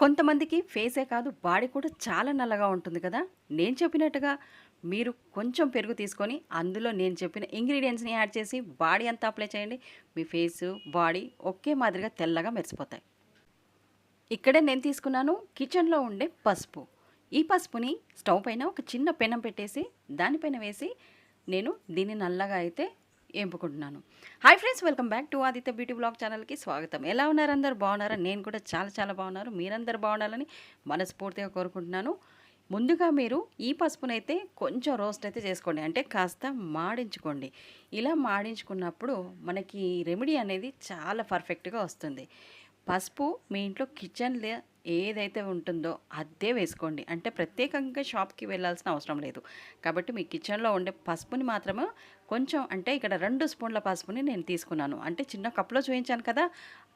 కొంతమందికి ఫేసే కాదు బాడీ కూడా చాలా నల్లగా ఉంటుంది కదా? నేను చెప్పినట్టుగా మీరు కొంచెం పెరుగు తీసుకొని అందులో నేను చెప్పిన ఇంగ్రీడియంట్స్ని యాడ్ చేసి బాడీ అంతా అప్లై చేయండి. మీ ఫేసు బాడీ ఒకే మాదిరిగా తెల్లగా మెరిసిపోతాయి. ఇక్కడే నేను తీసుకున్నాను కిచెన్లో ఉండే పసుపు. ఈ పసుపుని స్టవ్ పైన ఒక చిన్న పెనం పెట్టేసి దానిపైన వేసి నేను దీన్ని నల్లగా అయితే ఎంపుకుంటున్నాను hi friends welcome back to Aditya beauty blog ఛానల్కి స్వాగతం. ఎలా ఉన్నారు అందరు? బాగున్నారా? నేను కూడా చాలా చాలా బాగున్నారు. మీరందరూ బాగుండాలని మనస్ఫూర్తిగా కోరుకుంటున్నాను. ముందుగా మీరు ఈ పసుపునైతే కొంచెం రోస్ట్ అయితే చేసుకోండి. అంటే కాస్త మాడించుకోండి. ఇలా మాడించుకున్నప్పుడు మనకి రెమెడీ అనేది చాలా పర్ఫెక్ట్గా వస్తుంది. పసుపు మీ ఇంట్లో కిచెన్లో ఏదైతే ఉంటుందో అదే వేసుకోండి. అంటే ప్రత్యేకంగా షాప్కి వెళ్ళాల్సిన అవసరం లేదు. కాబట్టి మీ కిచెన్లో ఉండే పసుపుని మాత్రమే కొంచెం అంటే ఇక్కడ రెండు స్పూన్ల పసుపుని నేను తీసుకున్నాను. అంటే చిన్న కప్లో చూపించాను కదా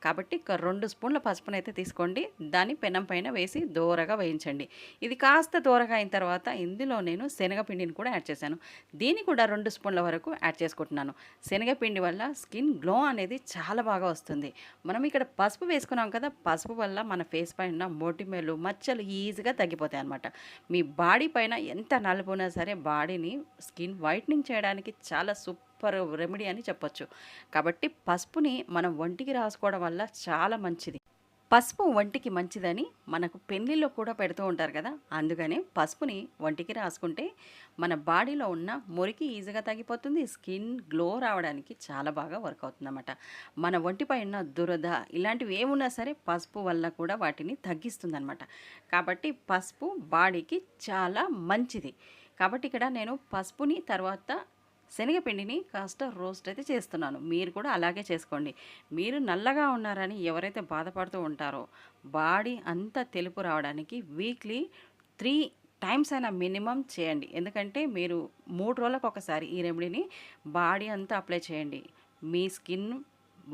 కాబట్టి రెండు స్పూన్ల పసుపుని అయితే తీసుకోండి. దాన్ని పెనం పైన వేసి దోరగా వేయించండి. ఇది కాస్త దోరగా అయిన తర్వాత ఇందులో నేను శనగపిండిని కూడా యాడ్ చేశాను. దీన్ని కూడా రెండు స్పూన్ల వరకు యాడ్ చేసుకుంటున్నాను. శనగపిండి వల్ల స్కిన్ గ్లో అనేది చాలా బాగా వస్తుంది. మనం ఇక్కడ పసుపు వేసుకున్నాం కదా పసుపు వల్ల మన ఫేస్ పైన ఉన్న మచ్చలు ఈజీగా తగ్గిపోతాయి అనమాట మీ బాడీ పైన ఎంత నలుపున్నా సరే బాడీని స్కిన్ వైట్నింగ్ చేయడానికి చాలా చాలా సూపర్ రెమెడీ అని చెప్పొచ్చు. కాబట్టి పసుపుని మనం ఒంటికి రాసుకోవడం వల్ల చాలా మంచిది. పసుపు ఒంటికి మంచిదని మనకు పెళ్ళిళ్ళలో కూడా పెడుతూ ఉంటారు కదా అందుకనే పసుపుని ఒంటికి రాసుకుంటే మన బాడీలో ఉన్న మురికి ఈజీగా తగ్గిపోతుంది స్కిన్ గ్లో రావడానికి చాలా బాగా వర్క్ అవుతుందన్నమాట. మన ఒంటిపై ఉన్న దురద ఇలాంటివి ఏమున్నా సరే పసుపు వల్ల కూడా వాటిని తగ్గిస్తుందన్నమాట. కాబట్టి పసుపు బాడీకి చాలా మంచిది. కాబట్టి ఇక్కడ నేను పసుపుని తర్వాత శనగపిండిని కాస్త రోస్ట్ అయితే చేస్తున్నాను. మీరు కూడా అలాగే చేసుకోండి. మీరు నల్లగా ఉన్నారని ఎవరైతే బాధపడుతూ ఉంటారో బాడీ అంతా తెలుపు రావడానికి వీక్లీ త్రీ టైమ్స్ అయినా మినిమం చేయండి. ఎందుకంటే మీరు మూడు రోజులకు ఒకసారి ఈ రెమెడీని బాడీ అంతా అప్లై చేయండి. మీ స్కిన్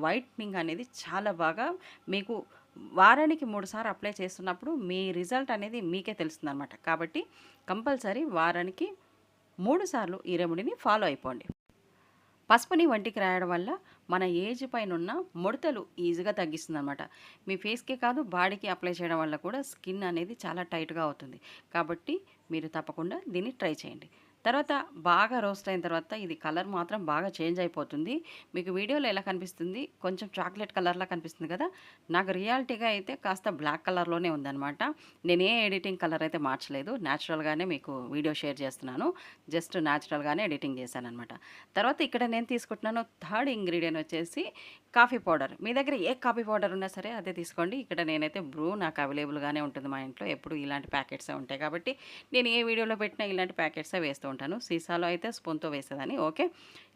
వైట్నింగ్ అనేది చాలా బాగా మీకు వారానికి మూడుసార్లు అప్లై చేస్తున్నప్పుడు మీ రిజల్ట్ అనేది మీకే తెలుస్తుంది అనమాట కాబట్టి కంపల్సరీ వారానికి మూడు సార్లు ఈ రెమెడీని ఫాలో అయిపోండి. పసుపుని వంటికి రాయడం వల్ల మన ఏజ్ పైన ఉన్న ముడతలు ఈజీగా తగ్గిస్తుంది అనమాట మీ ఫేస్కే కాదు బాడీకి అప్లై చేయడం వల్ల కూడా స్కిన్ అనేది చాలా టైట్గా అవుతుంది. కాబట్టి మీరు తప్పకుండా దీన్ని ట్రై చేయండి. తర్వాత బాగా రోస్ట్ అయిన తర్వాత ఇది కలర్ మాత్రం బాగా చేంజ్ అయిపోతుంది. మీకు వీడియోలో ఎలా కనిపిస్తుంది? కొంచెం చాక్లెట్ కలర్లా కనిపిస్తుంది కదా? నాకు రియాలిటీగా అయితే కాస్త బ్లాక్ కలర్లోనే ఉందన్నమాట. నేను ఏ ఎడిటింగ్ కలర్ అయితే మార్చలేదు. న్యాచురల్గానే మీకు వీడియో షేర్ చేస్తున్నాను. జస్ట్ న్యాచురల్గానే ఎడిటింగ్ చేశాను అనమాట తర్వాత ఇక్కడ నేను తీసుకుంటున్నాను థర్డ్ ఇంగ్రీడియంట్ వచ్చేసి కాఫీ పౌడర్. మీ దగ్గర ఏ కాఫీ పౌడర్ ఉన్నా సరే అదే తీసుకోండి. ఇక్కడ నేనైతే బ్రూ నాకు అవైలబుల్గానే ఉంటుంది మా ఇంట్లో. ఎప్పుడు ఇలాంటి ప్యాకెట్సే ఉంటాయి కాబట్టి నేను ఏ వీడియోలో పెట్టినా ఇలాంటి ప్యాకెట్సే వేస్తూ ఉంటాను. సీసాలో అయితే స్పూన్తో వేసేదాన్ని. ఓకే?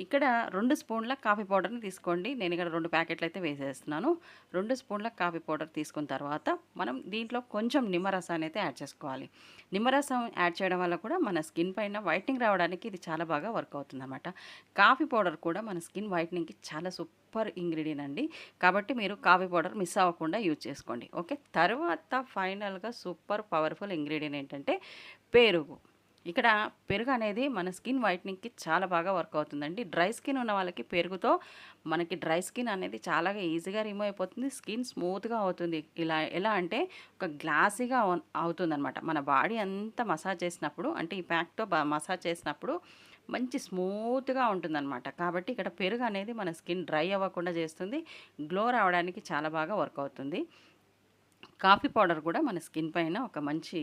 ఇక్కడ రెండు స్పూన్ల కాఫీ పౌడర్ని తీసుకోండి. నేను ఇక్కడ రెండు ప్యాకెట్లు అయితే వేసేస్తున్నాను. రెండు స్పూన్ల కాఫీ పౌడర్ తీసుకున్న తర్వాత మనం దీంట్లో కొంచెం నిమ్మరసాన్ని అయితే యాడ్ చేసుకోవాలి. నిమ్మరసం యాడ్ చేయడం వల్ల కూడా మన స్కిన్ పైన వైట్నింగ్ రావడానికి ఇది చాలా బాగా వర్క్ అవుతుంది కాఫీ పౌడర్ కూడా మన స్కిన్ వైట్నింగ్కి చాలా సూపర్ ఇంగ్రీడియంట్ అండి కాబట్టి మీరు కాఫీ పౌడర్ మిస్ అవ్వకుండా యూజ్ చేసుకోండి. ఓకే? తర్వాత ఫైనల్గా సూపర్ పవర్ఫుల్ ఇంగ్రీడియంట్ ఏంటంటే పెరుగు. ఇక్కడ పెరుగు అనేది మన స్కిన్ వైట్నింగ్కి చాలా బాగా వర్క్ అవుతుందండి. డ్రై స్కిన్ ఉన్న వాళ్ళకి పెరుగుతో మనకి డ్రై స్కిన్ అనేది చాలా ఈజీగా రిమూవ్ అయిపోతుంది. స్కిన్ స్మూత్గా అవుతుంది. ఇలా ఎలా అంటే ఒక గ్లాసీగా అవుతుందన్నమాట. మన బాడీ అంతా మసాజ్ చేసినప్పుడు అంటే ఈ ప్యాక్తో మసాజ్ చేసినప్పుడు మంచి స్మూత్గా ఉంటుందన్నమాట. కాబట్టి ఇక్కడ పెరుగు అనేది మన స్కిన్ డ్రై అవ్వకుండా చేస్తుంది. గ్లో రావడానికి చాలా బాగా వర్క్ అవుతుంది. కాఫీ పౌడర్ కూడా మన స్కిన్ పైన ఒక మంచి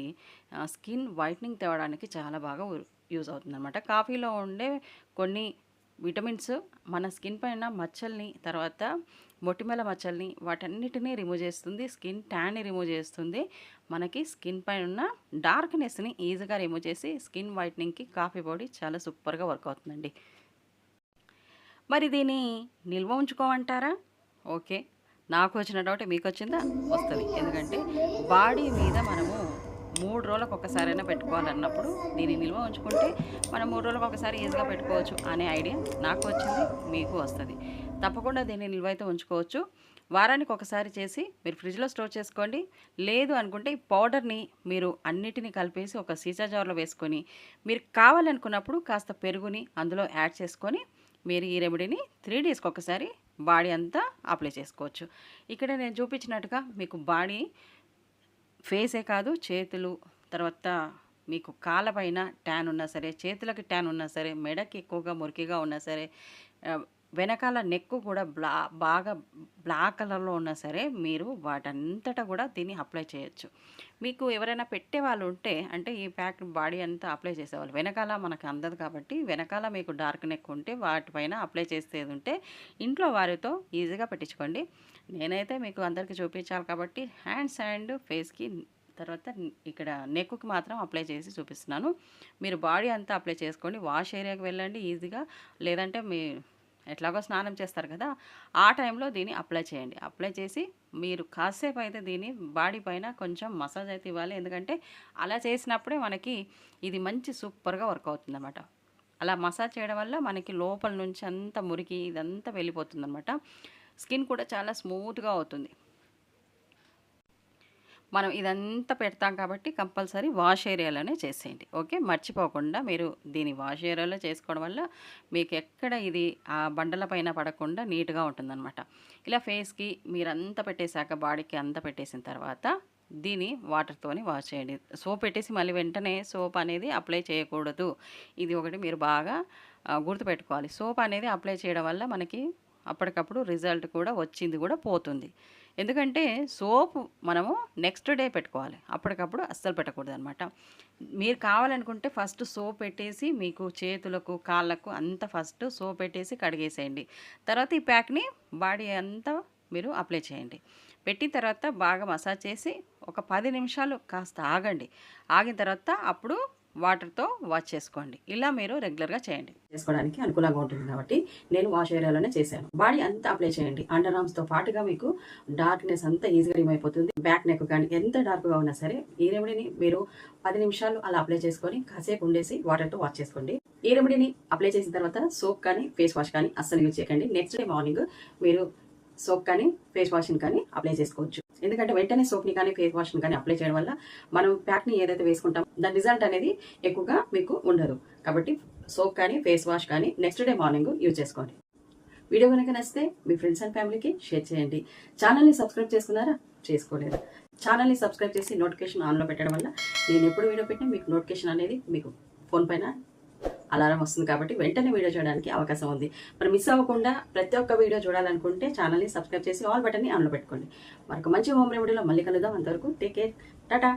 స్కిన్ వైట్నింగ్ తేవడానికి చాలా బాగా యూజ్ అవుతుందన్నమాట. కాఫీలో ఉండే కొన్ని విటమిన్స్ మన స్కిన్ పైన మచ్చల్ని తర్వాత మొటిమల మచ్చల్ని వాటన్నిటినీ రిమూవ్ చేస్తుంది. స్కిన్ ట్యాన్ని రిమూవ్ చేస్తుంది. మనకి స్కిన్ పైన ఉన్న డార్క్నెస్ని ఈజీగా రిమూవ్ చేసి స్కిన్ వైట్నింగ్కి కాఫీ పొడి చాలా సూపర్గా వర్క్ అవుతుందండి. మరి దీన్ని నిల్వ ఉంచుకోమంటారా? ఓకే. నాకు వచ్చిన డౌట్ మీకు వచ్చిందా? వస్తుంది. ఎందుకంటే బాడీ మీద మనము మూడు రోజులకు ఒకసారైనా పెట్టుకోవాలన్నప్పుడు దీన్ని నిల్వ ఉంచుకుంటే మనం మూడు రోజులకు ఒకసారి ఈజీగా పెట్టుకోవచ్చు అనే ఐడియా నాకు వచ్చింది మీకు వస్తుంది. తప్పకుండా దీన్ని నిల్వ అయితే ఉంచుకోవచ్చు. వారానికి ఒకసారి చేసి మీరు ఫ్రిడ్జ్లో స్టోర్ చేసుకోండి. లేదు అనుకుంటే ఈ పౌడర్ని మీరు అన్నిటినీ కలిపేసి ఒక సీసా జార్లో వేసుకొని మీరు కావాలనుకున్నప్పుడు కాస్త పెరుగుని అందులో యాడ్ చేసుకొని మీరు ఈ రెమెడీని త్రీ డేస్కి ఒకసారి బాడీ అంతా అప్లై చేసుకోవచ్చు. ఇక్కడ నేను చూపించినట్టుగా మీకు బాడీ ఫేసే కాదు చేతులు తర్వాత మీకు కాళ్ళపైన ట్యాన్ ఉన్నా సరే చేతులకి ట్యాన్ ఉన్నా సరే మెడకి ఎక్కువగా మురికిగా ఉన్నా సరే వెనకాల నెక్ కూడా బ్లా బాగా బ్లాక్ కలర్లో ఉన్నా సరే మీరు వాటంతటా కూడా దీన్ని అప్లై చేయొచ్చు. మీకు ఎవరైనా పెట్టే వాళ్ళు ఉంటే అంటే ఈ ప్యాక్ బాడీ అంతా అప్లై చేసేవాళ్ళు. వెనకాల మనకు అందదు కాబట్టి వెనకాల మీకు డార్క్ నెక్ ఉంటే వాటిపైన అప్లై చేసేది ఉంటే ఇంట్లో వారితో ఈజీగా పెట్టించుకోండి. నేనైతే మీకు అందరికీ చూపించాలి కాబట్టి హ్యాండ్స్ అండ్ ఫేస్కి తర్వాత ఇక్కడ నెక్కి మాత్రం అప్లై చేసి చూపిస్తున్నాను. మీరు బాడీ అంతా అప్లై చేసుకోండి. వాష్ ఏరియాకి వెళ్ళండి ఈజీగా. లేదంటే మీ ఎట్లాగో స్నానం చేస్తారు కదా ఆ టైంలో దీన్ని అప్లై చేయండి. అప్లై చేసి మీరు కాసేపు అయితే దీన్ని బాడీ పైన కొంచెం మసాజ్ అయితే ఇవ్వాలి. ఎందుకంటే అలా చేసినప్పుడే మనకి ఇది మంచి సూపర్గా వర్క్ అవుతుంది అలా మసాజ్ చేయడం వల్ల మనకి లోపల నుంచి అంత మురికి ఇదంతా వెళ్ళిపోతుంది స్కిన్ కూడా చాలా స్మూత్గా అవుతుంది. మనం ఇదంతా పెడతాం కాబట్టి కంపల్సరీ వాష్ ఏరియాలోనే చేసేయండి. ఓకే? మర్చిపోకుండా మీరు దీని వాష్ ఏరియాలో చేసుకోవడం వల్ల మీకు ఎక్కడ ఇది ఆ బండల పైన పడకుండా నీట్గా ఉంటుందన్నమాట. ఇలా ఫేస్కి మీరంతా పెట్టేశాక బాడీకి అంతా పెట్టేసిన తర్వాత దీన్ని వాటర్తోని వాష్ చేయండి. సోప్ పెట్టేసి మళ్ళీ వెంటనే సోప్ అనేది అప్లై చేయకూడదు. ఇది ఒకటి మీరు బాగా గుర్తుపెట్టుకోవాలి. సోప్ అనేది అప్లై చేయడం వల్ల మనకి అప్పటికప్పుడు రిజల్ట్ కూడా వచ్చింది కూడా పోతుంది. ఎందుకంటే సోపు మనము నెక్స్ట్ డే పెట్టుకోవాలి. అప్పటికప్పుడు అస్సలు పెట్టకూడదు అనమాట మీరు కావాలనుకుంటే ఫస్ట్ సోప్ పెట్టేసి మీకు చేతులకు కాళ్ళకు అంతా ఫస్ట్ సోప్ పెట్టేసి కడిగేసేయండి. తర్వాత ఈ ప్యాక్ని బాడీ అంతా మీరు అప్లై చేయండి. పెట్టిన తర్వాత బాగా మసాజ్ చేసి ఒక పది నిమిషాలు కాస్త ఆగండి. ఆగిన తర్వాత అప్పుడు వాటర్తో వాష్ చేసుకోండి. ఇలా మీరు రెగ్యులర్గా చేయండి. చేసుకోవడానికి అనుకూలంగా ఉంటుంది కాబట్టి నేను వాష్ ఏరియాలోనే చేశాను. బాడీ అంతా అప్లై చేయండి. అండర్ ఆర్మ్స్తో పాటుగా మీకు డార్క్నెస్ అంతా ఈజీగా రిమూవ్ అయిపోతుంది. బ్యాక్ నెక్ కానీ ఎంత డార్క్గా ఉన్నా సరే ఈ రెమెడీని మీరు పది నిమిషాలు అలా అప్లై చేసుకొని కాసేపు ఉండేసి వాటర్తో వాష్ చేసుకోండి. ఈ రెమెడీని అప్లై చేసిన తర్వాత సోప్ కానీ ఫేస్ వాష్ కానీ అస్సలు యూజ్ చేయకండి. నెక్స్ట్ డే మార్నింగ్ మీరు సోప్ కానీ ఫేస్ వాష్ని కానీ అప్లై చేసుకోవచ్చు. ఎందుకంటే వెంటనే సోప్ని కానీ ఫేస్ వాష్ని కానీ అప్లై చేయడం వల్ల మనం ప్యాక్ని ఏదైతే వేసుకుంటామో దాని రిజల్ట్ అనేది ఎక్కువగా మీకు ఉండదు. కాబట్టి సోప్ కానీ ఫేస్ వాష్ కానీ నెక్స్ట్ డే మార్నింగ్ యూజ్ చేసుకోండి. వీడియో కనుక నచ్చితే మీ ఫ్రెండ్స్ అండ్ ఫ్యామిలీకి షేర్ చేయండి. ఛానల్ని సబ్స్క్రైబ్ చేసుకున్నారా? చేసుకోలేదు. ఛానల్ని సబ్స్క్రైబ్ చేసి నోటిఫికేషన్ ఆన్లో పెట్టడం వల్ల నేను ఎప్పుడు వీడియో పెట్టినా మీకు నోటిఫికేషన్ అనేది మీకు ఫోన్ పైన అలారం వస్తుంది కాబట్టి వెంటనే వీడియో చూడడానికి అవకాశం ఉంది. మరి మిస్ అవ్వకుండా ప్రతి ఒక్క వీడియో చూడాలనుకుంటే ఛానల్ని సబ్స్క్రైబ్ చేసి ఆల్ బటన్ని ఆన్లో పెట్టుకోండి. మరొక మంచి హోమ్ రెమెడీలో మళ్ళీ కలుద్దాం. అంతవరకు టేక్ కేర్ టాటా